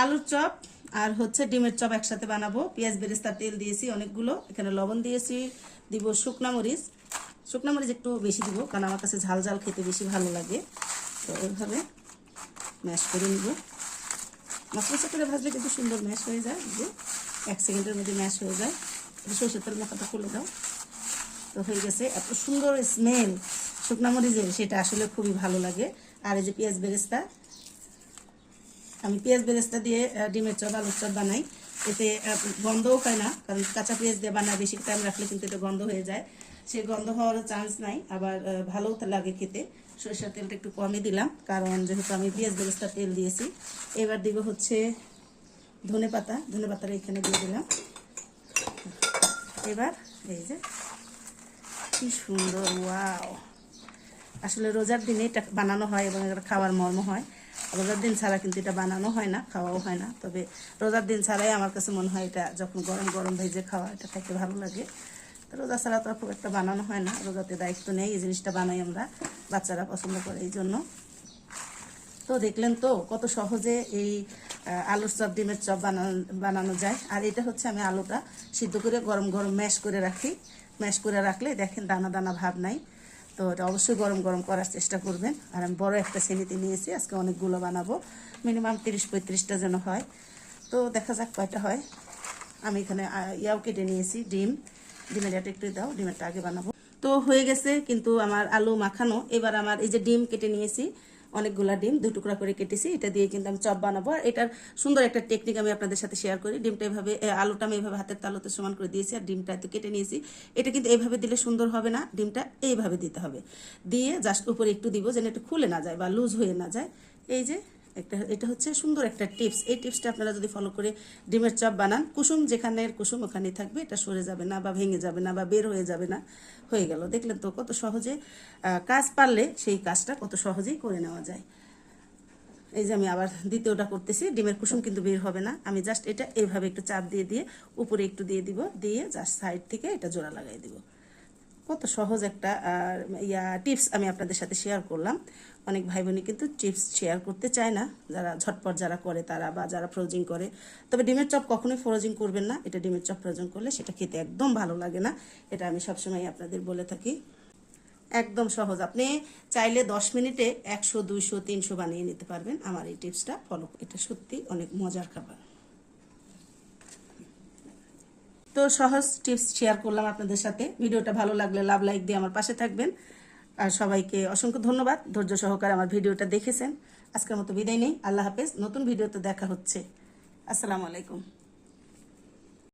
আলুর চপ আর হচ্ছে ডিমের চপ একসাথে বানাবো। পেঁয়াজ, বেরেস্তা, তেল দিয়েছি অনেকগুলো। এখানে লবণ দিয়েছি, দিব শুকনা মরিচ। শুকনা মরিচ একটু বেশি দিব, কারণ আমার কাছে ঝাল ঝাল খেতে বেশি ভালো লাগে। তো এইভাবে ম্যাশ করে নিব। মশলা করে ভাজলে কিন্তু সুন্দর ম্যাশ হয়ে যায় যে এক সেকেন্ডের মধ্যে ম্যাশ হয়ে যায়। সরষের তেল মাথাটা খুলে দাও। তো হয়ে গেছে, এত সুন্দর স্মেল শুকনা মরিচের, সেটা আসলে খুবই ভালো লাগে। আর এই যে পেঁয়াজ, বেরেস্তা আমি পেঁয়াজ বেরেস্তা দিয়ে ডিমের চপ, আলুর চপ বানাই। এতে গন্ধও হয় না, কারণ কাঁচা পেঁয়াজ দিয়ে বানায়, বেশি টাইম রাখলে কিন্তু এটা গন্ধ হয়ে যায়। সে গন্ধ হওয়ার চান্স নাই, আবার ভালোও লাগে খেতে। সরষের তেলটা একটু কমই দিলাম, কারণ যেহেতু আমি পেঁয়াজ বেরেস্তা তেল দিয়েছি। এবার দিব হচ্ছে ধনে পাতা, ধনে পাতাটা এখানে দিয়ে দিলাম। এবার, এই যে, কি সুন্দর ওয়াও আসলে রোজার দিনে এটা বানানো হয় এবং এটা খাওয়ার মর্ম হয়। রোজার দিন ছাড়া কিন্তু এটা বানানো হয় না, খাওয়াও হয় না। তবে রোজার দিন ছাড়াই আমার কাছে মনে হয় এটা যখন গরম গরম ভেজে খাওয়া, এটা খাইতে ভালো লাগে। রোজা ছাড়া তো খুব একটা বানানো হয় না, রোজাতে দায়িত্ব নেই, এই জিনিসটা বানাই আমরা, বাচ্চারা পছন্দ করে এই জন্য। তো দেখলেন তো কত সহজে এই আলুর চপ, ডিমের চপ বানানো বানানো যায়। আর এটা হচ্ছে আমি আলুটা সিদ্ধ করে গরম গরম ম্যাশ করে রাখি। ম্যাশ করে রাখলে দেখেন দানা দানা ভাব নাই। তো এটা অবশ্যই গরম গরম করার চেষ্টা করবেন। আর আমি বড় একটা শ্রেণীতে নিয়েছি, আজকে অনেকগুলো বানাবো। মিনিমাম তিরিশ পঁয়ত্রিশটা যেন হয়। তো দেখা যাক কয়টা হয়। আমি এখানে ইয়াও কেটে নিয়েছি, ডিম। ডিমের এটা একটু দাও, ডিমেরটা আগে বানাবো। তো হয়ে গেছে কিন্তু আমার আলু মাখানো। এবার আমার এই যে ডিম কেটে নিয়েছি অনেকগুলা ডিম, দু টুকরা করে কেটেছি, এটা দিয়ে কিন্তু আমি চপ বানাবো। আর এটার সুন্দর একটা টেকনিক আমি আপনাদের সাথে শেয়ার করি। ডিমটা এভাবে আলুটা আমি এভাবে হাতের তালুতে সমান করে দিয়েছি আর ডিমটা তো কেটে নিয়েছি। এটা কিন্তু এইভাবে দিলে সুন্দর হবে না, ডিমটা এইভাবে দিতে হবে। দিয়ে জাস্ট উপরে একটু দিব যেন একটু খুলে না যায় বা লুজ হয়ে না যায়। এই যে একটা, এটা হচ্ছে সুন্দর একটা টিপস। এই টিপসটা আপনারা যদি ফলো করে ডিমের চপ বানান, কুসুম যেখানে কুসুম ওখানেই থাকবে, এটা সরে যাবে না বা ভেঙে যাবে না বা বের হয়ে যাবে না, হয়ে গেল। দেখলেন তো কত সহজে কাজ পারলে সেই কাজটা কত সহজেই করে নেওয়া যায়। এই যে আমি আবার দ্বিতীয়টা করতেছি, ডিমের কুসুম কিন্তু বের হবে না। আমি জাস্ট এটা এইভাবে একটু চাপ দিয়ে দিয়ে উপরে একটু দিয়ে দিব, দিয়ে জাস্ট সাইড থেকে এটা জোড়া লাগাই দিব। কত সহজ একটা ইয়া টিপস আমি আপনাদের সাথে শেয়ার করলাম। অনেক ভাই বোনই কিন্তু টিপস শেয়ার করতে চায় না। যারা ঝটপট যারা করে তারা বা যারা ফ্রোজিং করে। তবে ডিমের চপ কখনোই ফ্রোজিং করবেন না। এটা ডিমের চপ ফ্রোজিং করলে সেটা খেতে একদম ভালো লাগে না। এটা আমি সবসময় আপনাদের বলে থাকি। একদম সহজ। আপনি চাইলে দশ মিনিটে একশো, দুইশো, তিনশো বানিয়ে নিতে পারবেন। আমার এই টিপসটা ফলো এটা সত্যি অনেক মজার খাবার। তো সহজ টিপস শেয়ার করলাম আপনাদের সাথে। ভিডিওটা ভালো লাগলে লাভ লাইক দিয়ে আমার পাশে থাকবেন। আর সবাইকে অসংখ্য ধন্যবাদ। ধৈর্য সহকারে আমার ভিডিওটা দেখেছেন। আজকের মতো বিদায় নেই। আল্লাহ হাফেজ। নতুন ভিডিওতে দেখা হচ্ছে। আসসালামু আলাইকুম।